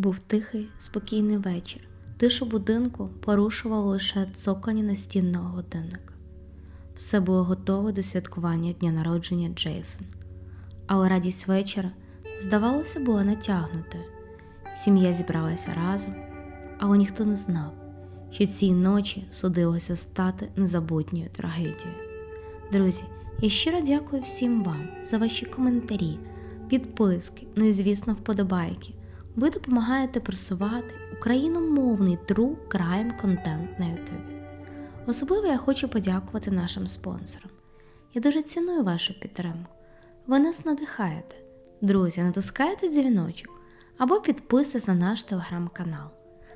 Був тихий, спокійний вечір. Тишу будинку порушувало лише цокання настінного годинника. Все було готове до святкування дня народження Джейсона. Але радість вечора, здавалося, була натягнутою. Сім'я зібралася разом, але ніхто не знав, що цій ночі судилося стати незабутньою трагедією. Друзі, я щиро дякую всім вам за ваші коментарі, підписки, ну і звісно, вподобайки. Ви допомагаєте просувати україномовний true crime контент на YouTube. Особливо я хочу подякувати нашим спонсорам. Я дуже ціную вашу підтримку. Ви нас надихаєте. Друзі, натискайте дзвіночок або підписуйтесь на наш телеграм-канал,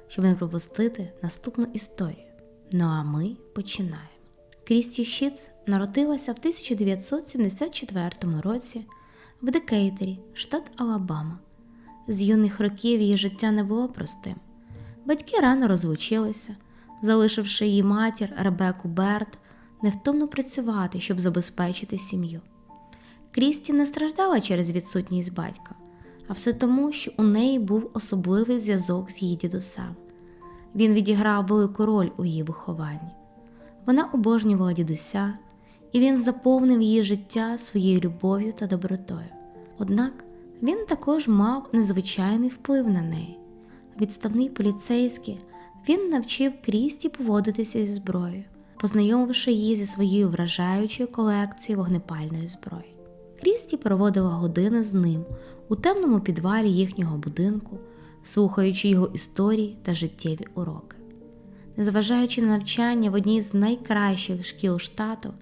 щоб не пропустити наступну історію. Ну а ми починаємо. Крісті Щіц народилася в 1974 році в Декейтері, штат Алабама. З юних років її життя не було простим. Батьки рано розлучилися, залишивши її матір Ребеку Берт невтомно працювати, щоб забезпечити сім'ю. Крісті не страждала через відсутність батька, а все тому, що у неї був особливий зв'язок з її дідусем. Він відіграв велику роль у її вихованні. Вона обожнювала дідуся, і він заповнив її життя своєю любов'ю та добротою. Однак він також мав незвичайний вплив на неї. Відставний поліцейський він навчив Крісті поводитися зі зброєю, познайомивши її зі своєю вражаючою колекцією вогнепальної зброї. Крісті проводила години з ним у темному підвалі їхнього будинку, слухаючи його історії та життєві уроки. Незважаючи на навчання в одній з найкращих шкіл штату,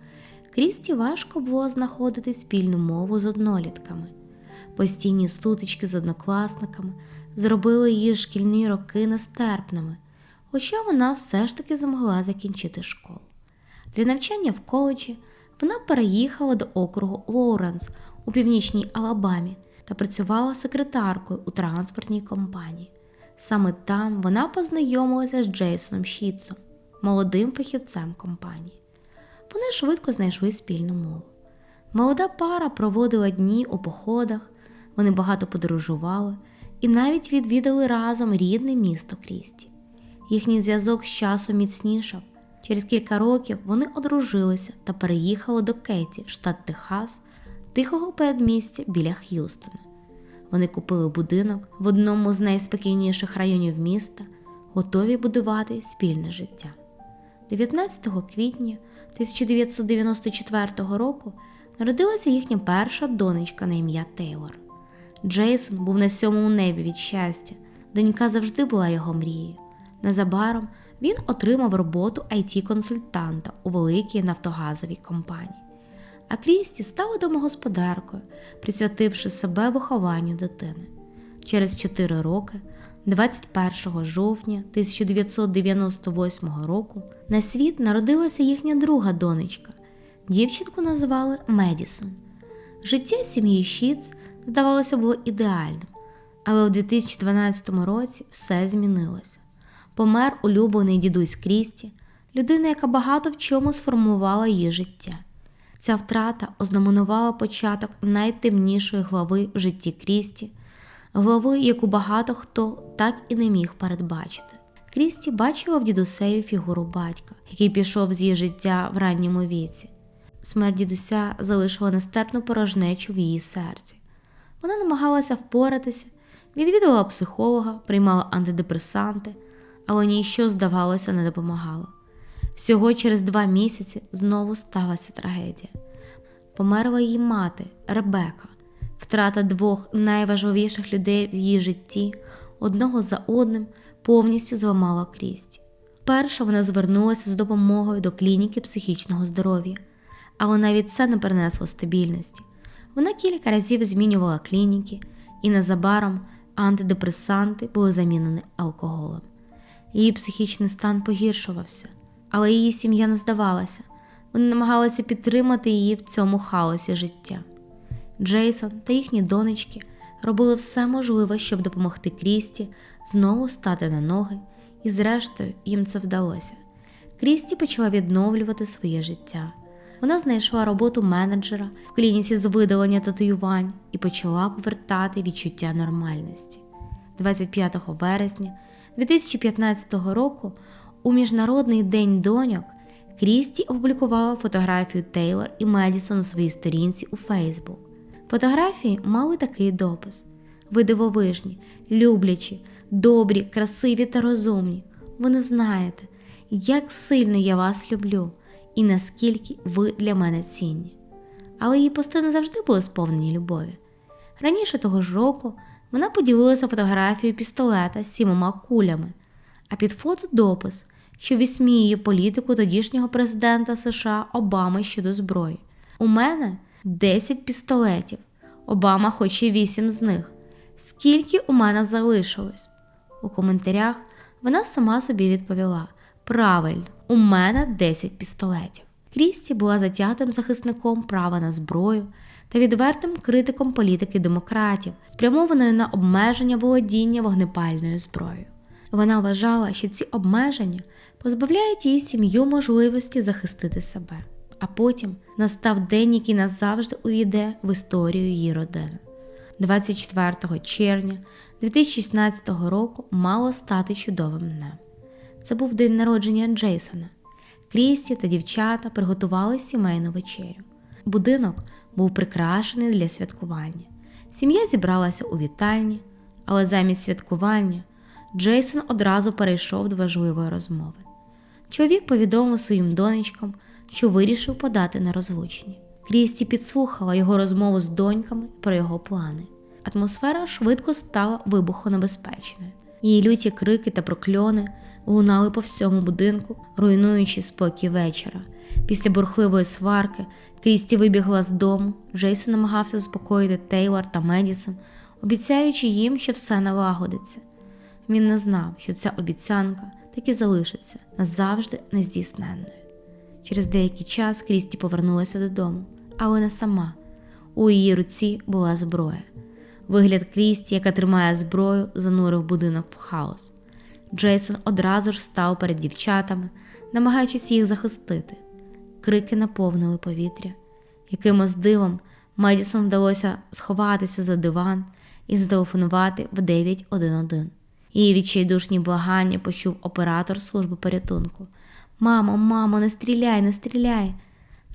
Крісті важко було знаходити спільну мову з однолітками. Постійні стутички з однокласниками зробили її шкільні роки нестерпними, хоча вона все ж таки змогла закінчити школу. Для навчання в коледжі вона переїхала до округу Лоуренс у північній Алабамі та працювала секретаркою у транспортній компанії. Саме там вона познайомилася з Джейсоном Щітсом, молодим фахівцем компанії. Вони швидко знайшли спільну мову. Молода пара проводила дні у походах, вони багато подорожували і навіть відвідали разом рідне місто Крісті. Їхній зв'язок з часом міцнішав. Через кілька років вони одружилися та переїхали до Кеті, штат Техас, тихого передмістя біля Х'юстона. Вони купили будинок в одному з найспокійніших районів міста, готові будувати спільне життя. 19 квітня 1994 року народилася їхня перша донечка на ім'я Тейлор. Джейсон був на сьомому небі від щастя, донька завжди була його мрією. Незабаром він отримав роботу it консультанта у великій нафтогазовій компанії. А Крісті стала домогосподаркою, присвятивши себе вихованню дитини. Через 4 роки, 21 жовтня 1998 року, на світ народилася їхня друга донечка. Дівчинку назвали Медісон. Життя сім'ї Щіц, здавалося, було ідеальним, але у 2012 році все змінилося. Помер улюблений дідусь Крісті, людина, яка багато в чому сформувала її життя. Ця втрата ознаменувала початок найтемнішої глави в житті Крісті, глави, яку багато хто так і не міг передбачити. Крісті бачила в дідусеві фігуру батька, який пішов з її життя в ранньому віці. Смерть дідуся залишила нестерпну порожнечу в її серці. Вона намагалася впоратися, відвідувала психолога, приймала антидепресанти, але ніщо, здавалося, не допомагало. Всього через два місяці знову сталася трагедія. Померла її мати Ребека, втрата двох найважливіших людей в її житті, одного за одним, повністю зламала крість. Перша вона звернулася з допомогою до клініки психічного здоров'я, але навіть це не принесло стабільності. Вона кілька разів змінювала клініки, і незабаром антидепресанти були замінені алкоголем. Її психічний стан погіршувався, але її сім'я не здавалася. Вони намагалися підтримати її в цьому хаосі життя. Джейсон та їхні донечки робили все можливе, щоб допомогти Крісті знову стати на ноги, і, зрештою, їм це вдалося. Крісті почала відновлювати своє життя. Вона знайшла роботу менеджера в клініці з видалення татуювань і почала повертати відчуття нормальності. 25 вересня 2015 року у Міжнародний день доньок Крісті опублікувала фотографію Тейлор і Медісон на своїй сторінці у Фейсбук. Фотографії мали такий допис: Ви дивовижні, люблячі, добрі, красиві та розумні. Ви не знаєте, як сильно я вас люблю і наскільки ви для мене цінні. Але її пости не завжди були сповнені любові. Раніше того ж року вона поділилася фотографією пістолета з сімома кулями, а під фото допис, що висміює політику тодішнього президента США Обами щодо зброї. У мене 10 пістолетів. Обама хоче 8 з них. Скільки у мене залишилось? У коментарях вона сама собі відповіла: Правильно, у мене 10 пістолетів. Крісті була затятим захисником права на зброю та відвертим критиком політики демократів, спрямованою на обмеження володіння вогнепальною зброєю. Вона вважала, що ці обмеження позбавляють її сім'ю можливості захистити себе, а потім настав день, який назавжди увійде в історію її родини. 24 червня 2016 року мало стати чудовим днем. Це був день народження Джейсона. Крісті та дівчата приготували сімейну вечерю. Будинок був прикрашений для святкування. Сім'я зібралася у вітальні, але замість святкування Джейсон одразу перейшов до важливої розмови. Чоловік повідомив своїм донечкам, що вирішив подати на розлучення. Крісті підслухала його розмову з доньками про його плани. Атмосфера швидко стала вибухонебезпечною. Її люті крики та прокльони лунали по всьому будинку, руйнуючи спокій вечора. Після бурхливої сварки Крісті вибігла з дому. Джейсон намагався заспокоїти Тейлор та Медісон, обіцяючи їм, що все налагодиться. Він не знав, що ця обіцянка так і залишиться назавжди нездійсненною. Через деякий час Крісті повернулася додому, але не сама. У її руці була зброя. Вигляд Крісті, яка тримає зброю, занурив будинок в хаос. Джейсон одразу ж став перед дівчатами, намагаючись їх захистити. Крики наповнили повітря. Якимось дивом Медісон вдалося сховатися за диван і зателефонувати в 911. Її відчайдушні благання почув оператор служби порятунку. Мамо, мамо, не стріляй, не стріляй.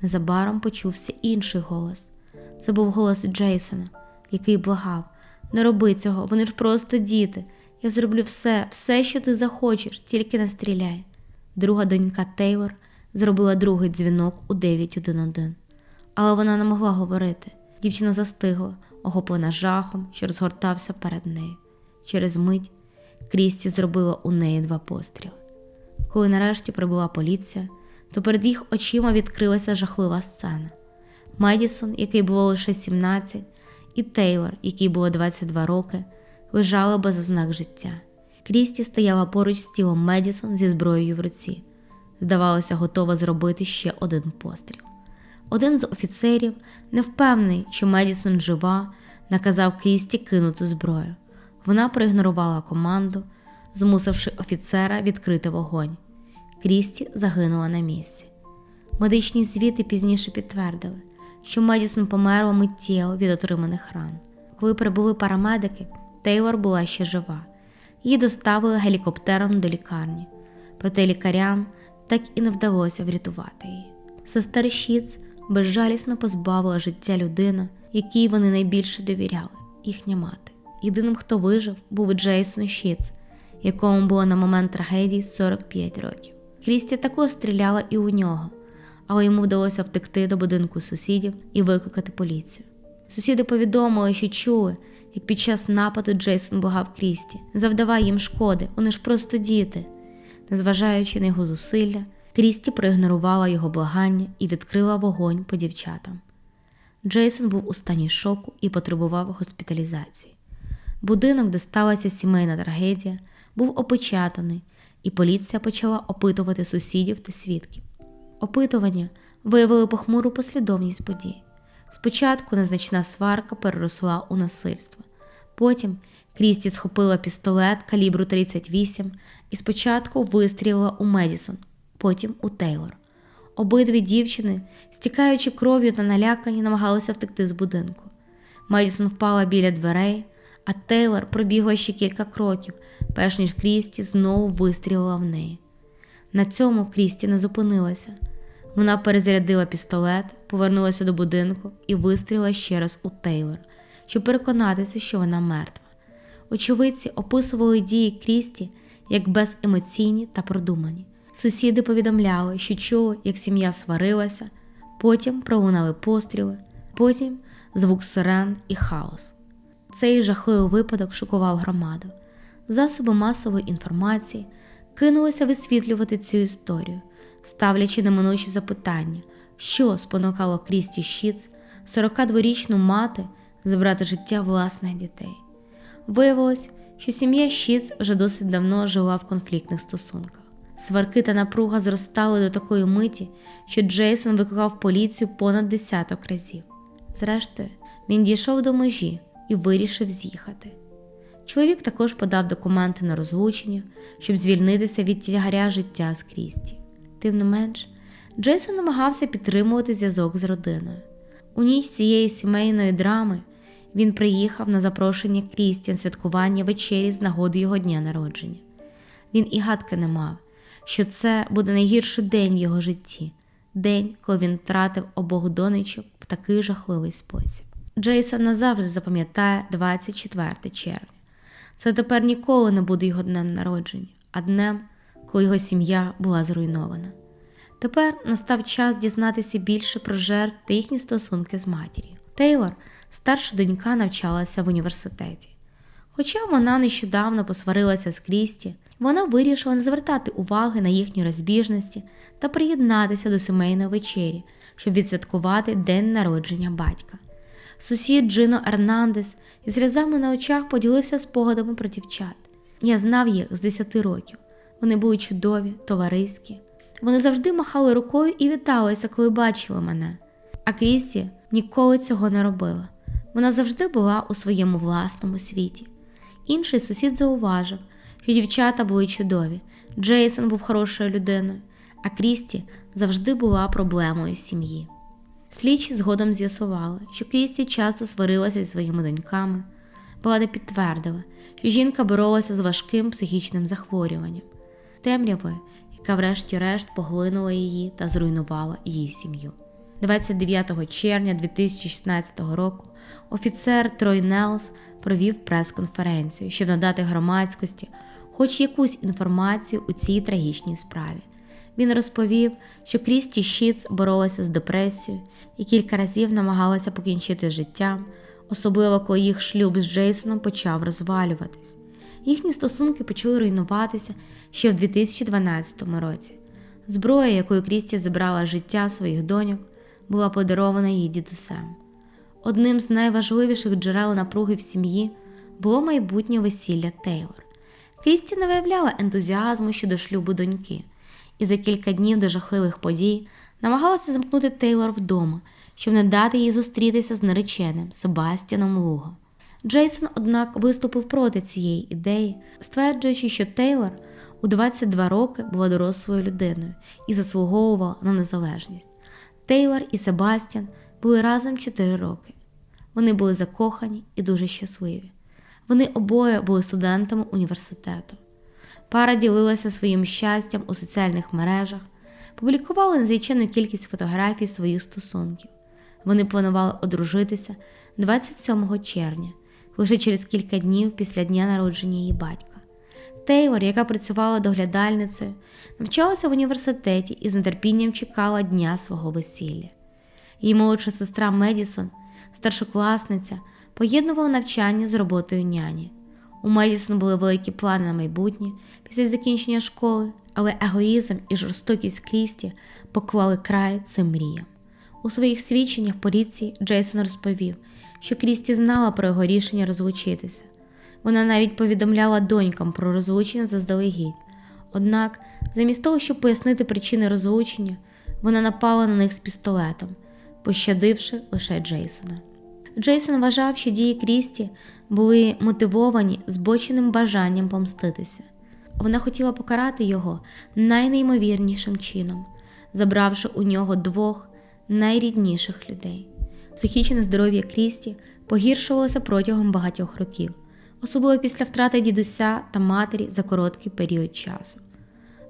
Незабаром почувся інший голос. Це був голос Джейсона, який благав: Не роби цього, вони ж просто діти. Я зроблю все, все, що ти захочеш, тільки не стріляй. Друга донька Тейлор зробила другий дзвінок у 911. Але вона не могла говорити. Дівчина застигла, охоплена жахом, що розгортався перед нею. Через мить Крісті зробила у неї два постріли. Коли нарешті прибула поліція, то перед їх очима відкрилася жахлива сцена. Медісон, який було лише 17, і Тейлор, який було 22 роки, лежали без ознак життя. Крісті стояла поруч з тілом Медісон зі зброєю в руці. Здавалося, готова зробити ще один постріл. Один з офіцерів, не впевнений, що Медісон жива, наказав Крісті кинути зброю. Вона проігнорувала команду, змусивши офіцера відкрити вогонь. Крісті загинула на місці. Медичні звіти пізніше підтвердили, що Медісон померла миттєво від отриманих ран. Коли прибули парамедики, Тейлор була ще жива. Її доставили гелікоптером до лікарні, проте лікарям так і не вдалося врятувати її. Сестер Шіц безжалісно позбавила життя людина, якій вони найбільше довіряли їхня мати. Єдиним, хто вижив, був Джейсон Шіц, якому було на момент трагедії 45 років. Крісті також стріляла і у нього, але йому вдалося втекти до будинку сусідів і викликати поліцію. Сусіди повідомили, що чули, як під час нападу Джейсон благав Крісті, завдавай їм шкоди, вони ж просто діти. Незважаючи на його зусилля, Крісті проігнорувала його благання і відкрила вогонь по дівчатам. Джейсон був у стані шоку і потребував госпіталізації. Будинок, де сталася сімейна трагедія, був опечатаний, і поліція почала опитувати сусідів та свідків. Опитування виявили похмуру послідовність подій. Спочатку незначна сварка переросла у насильство. Потім Крісті схопила пістолет калібру 38 і спочатку вистрілила у Медісон, потім у Тейлор. Обидві дівчини, стікаючи кров'ю та налякані, намагалися втекти з будинку. Медісон впала біля дверей, а Тейлор пробігла ще кілька кроків, перш ніж Крісті знову вистрілила в неї. На цьому Крісті не зупинилася. Вона перезарядила пістолет, повернулася до будинку і вистрілила ще раз у Тейлор, щоб переконатися, що вона мертва. Очевидці описували дії Крісті як беземоційні та продумані. Сусіди повідомляли, що чули, як сім'я сварилася, потім пролунали постріли, потім звук сирен і хаос. Цей жахливий випадок шокував громаду. Засоби масової інформації кинулися висвітлювати цю історію, ставлячи неминучі запитання, що спонукало Крісті Щіц, 42-річну мати, забрати життя власних дітей. Виявилось, що сім'я Щіц вже досить давно жила в конфліктних стосунках. Сварки та напруга зростали до такої миті, що Джейсон викликав поліцію понад десяток разів. Зрештою, він дійшов до межі і вирішив з'їхати. Чоловік також подав документи на розлучення, щоб звільнитися від тягаря життя з Крісті. Тим не менш, Джейсон намагався підтримувати зв'язок з родиною. У ніч цієї сімейної драми він приїхав на запрошення Крісті на святкування вечері з нагоди його дня народження. Він і гадки не мав, що це буде найгірший день в його житті, день, коли він втратив обох донечок в такий жахливий спосіб. Джейсон назавжди запам'ятає 24 червня. Це тепер ніколи не буде його днем народження, а днем, коли його сім'я була зруйнована. Тепер настав час дізнатися більше про жертв та їхні стосунки з матір'ю. Тейлор, старша донька, навчалася в університеті. Хоча вона нещодавно посварилася з Крісті, вона вирішила не звертати уваги на їхні розбіжності та приєднатися до сімейної вечері, щоб відсвяткувати день народження батька. Сусід Джино Ернандес із сльозами на очах поділився спогадами про дівчат. Я знав їх з 10 років. Вони були чудові, товариські. Вони завжди махали рукою і віталися, коли бачили мене. А Крісті ніколи цього не робила. Вона завжди була у своєму власному світі. Інший сусід зауважив, що дівчата були чудові. Джейсон був хорошою людиною, а Крісті завжди була проблемою сім'ї. Слідчі згодом з'ясували, що Крісті часто сварилася зі своїми доньками. Влада підтвердила, що жінка боролася з важким психічним захворюванням, темрявою, яка врешті-решт поглинула її та зруйнувала її сім'ю. 29 червня 2016 року офіцер Трой Нелс провів прес-конференцію, щоб надати громадськості хоч якусь інформацію у цій трагічній справі. Він розповів, що Крісті Щіц боролася з депресією і кілька разів намагалася покінчити з життям, особливо коли їх шлюб з Джейсоном почав розвалюватись. Їхні стосунки почали руйнуватися ще в 2012 році. Зброя, якою Крісті забрала життя своїх доньок, була подарована її дідусем. Одним з найважливіших джерел напруги в сім'ї було майбутнє весілля Тейлор. Крісті не виявляла ентузіазму щодо шлюбу доньки, і за кілька днів до жахливих подій намагалася замкнути Тейлор вдома, щоб не дати їй зустрітися з нареченим Себастьяном Луго. Джейсон, однак, виступив проти цієї ідеї, стверджуючи, що Тейлор у 22 роки була дорослою людиною і заслуговувала на незалежність. Тейлор і Себастьян були разом 4 роки. Вони були закохані і дуже щасливі. Вони обоє були студентами університету. Пара ділилася своїм щастям у соціальних мережах, публікували незліченну кількість фотографій своїх стосунків. Вони планували одружитися 27 червня, лише через кілька днів після дня народження її батька. Тейлор, яка працювала доглядальницею, навчалася в університеті і з нетерпінням чекала дня свого весілля. Її молодша сестра Медісон, старшокласниця, поєднувала навчання з роботою няні. У Медісон були великі плани на майбутнє після закінчення школи, але егоїзм і жорстокість Крісті поклали край цим мріям. У своїх свідченнях поліції Джейсон розповів, що Крісті знала про його рішення розлучитися. Вона навіть повідомляла донькам про розлучення заздалегідь. Однак, замість того, щоб пояснити причини розлучення, вона напала на них з пістолетом, пощадивши лише Джейсона. Джейсон вважав, що дії Крісті були мотивовані збоченим бажанням помститися. Вона хотіла покарати його найнеймовірнішим чином, забравши у нього двох найрідніших людей. Психічне здоров'я Крісті погіршувалося протягом багатьох років. особливо після втрати дідуся та матері за короткий період часу.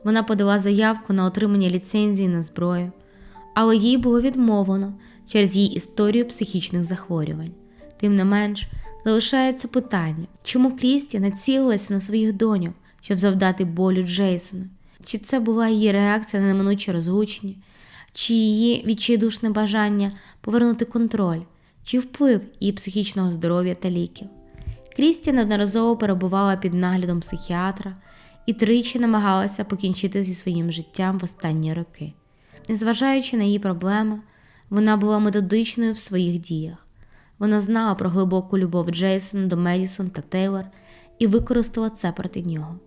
Вона подала заявку на отримання ліцензії на зброю, але їй було відмовлено через її історію психічних захворювань. Тим не менш, залишається питання, чому Крісті націлилася на своїх доньок, щоб завдати болю Джейсону? Чи це була її реакція на неминуче розлучення, чи її відчайдушне бажання повернути контроль, чи вплив її психічного здоров'я та ліків? Крісті неодноразово перебувала під наглядом психіатра і тричі намагалася покінчити зі своїм життям в останні роки. Незважаючи на її проблеми, вона була методичною в своїх діях. Вона знала про глибоку любов Джейсона до Медісон та Тейлор і використала це проти нього.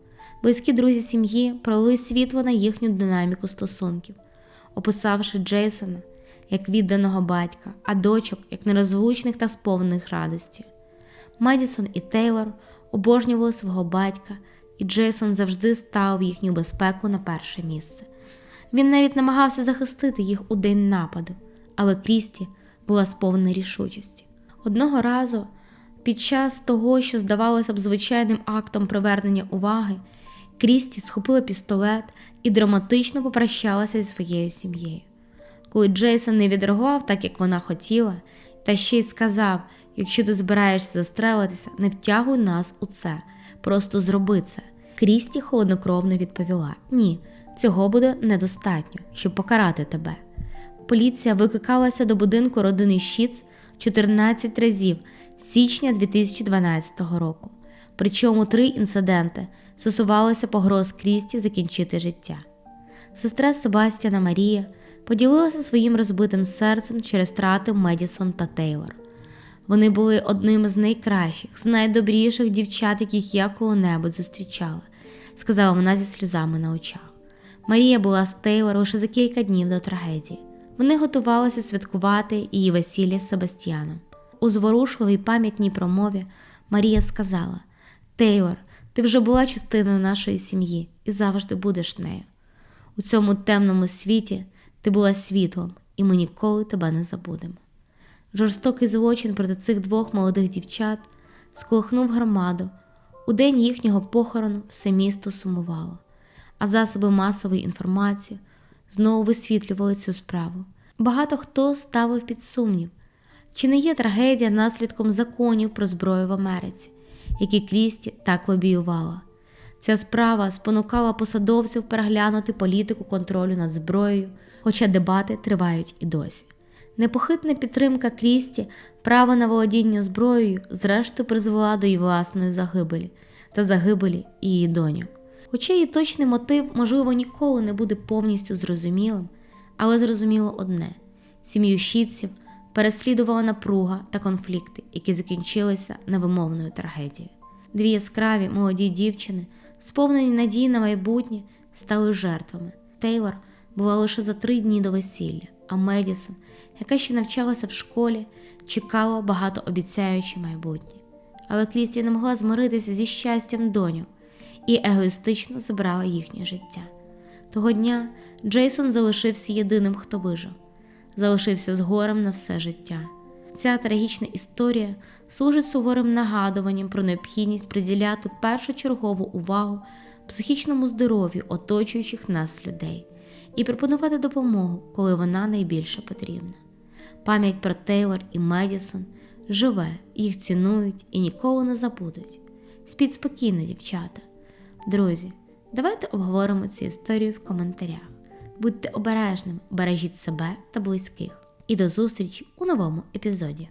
Близькі друзі сім'ї пролили світло на їхню динаміку стосунків, описавши Джейсона як відданого батька, а дочок як нерозлучних та сповнених радості. Медісон і Тейлор обожнювали свого батька, і Джейсон завжди ставив їхню безпеку на перше місце. Він навіть намагався захистити їх у день нападу, але Крісті була сповнена рішучості. Одного разу, під час того, що здавалося б звичайним актом привернення уваги, Крісті схопила пістолет і драматично попрощалася зі своєю сім'єю. Коли Джейсон не відреагував так, як вона хотіла, та ще й сказав: якщо ти збираєшся застрелитися, не втягуй нас у це, просто зроби це. Крісті холоднокровно відповіла: Ні, цього буде недостатньо, щоб покарати тебе. Поліція викликалася до будинку родини Щіц 14 разів січня 2012 року. Причому три інциденти стосувалися погроз Крісті закінчити життя. Сестра Себастьяна Марія поділилася своїм розбитим серцем через втрати Медісон та Тейлор. Вони були одним з найкращих, з найдобріших дівчат, яких я коли-небудь зустрічала, сказала вона зі сльозами на очах. Марія була з Тейлор лише за кілька днів до трагедії. Вони готувалися святкувати її весілля з Себастьяном. У зворушливій пам'ятній промові Марія сказала: Тейлор, ти вже була частиною нашої сім'ї і завжди будеш нею. У цьому темному світі ти була світлом, і ми ніколи тебе не забудемо. Жорстокий злочин проти цих двох молодих дівчат сколихнув громаду. У день їхнього похорону все місто сумувало, а засоби масової інформації знову висвітлювали цю справу. Багато хто ставив під сумнів, чи не є трагедія наслідком законів про зброю в Америці, які Крісті так лобіювала. Ця справа спонукала посадовців переглянути політику контролю над зброєю, хоча дебати тривають і досі. Непохитна підтримка Крісті, право на володіння зброєю, зрештою призвела до її власної загибелі та загибелі її доньок. Хоча її точний мотив, можливо, ніколи не буде повністю зрозумілим, але зрозуміло одне: сім'ю щітців переслідувала напруга та конфлікти, які закінчилися невимовною трагедією. Дві яскраві молоді дівчини, сповнені надії на майбутнє, стали жертвами. Тейлор була лише за три дні до весілля, а Медісон, яка ще навчалася в школі, чекала багатообіцяюче майбутнє. Але Крісті не могла змиритися зі щастям доньок і егоїстично забрала їхнє життя. Того дня Джейсон залишився єдиним, хто вижив, залишився з горем на все життя. Ця трагічна історія служить суворим нагадуванням про необхідність приділяти першочергову увагу психічному здоров'ю оточуючих нас людей і пропонувати допомогу, коли вона найбільше потрібна. Пам'ять про Тейлор і Медісон живе, їх цінують і ніколи не забудуть. Спіть спокійно, дівчата. Друзі, давайте обговоримо цю історію в коментарях. Будьте обережними, бережіть себе та близьких. І до зустрічі у новому епізоді.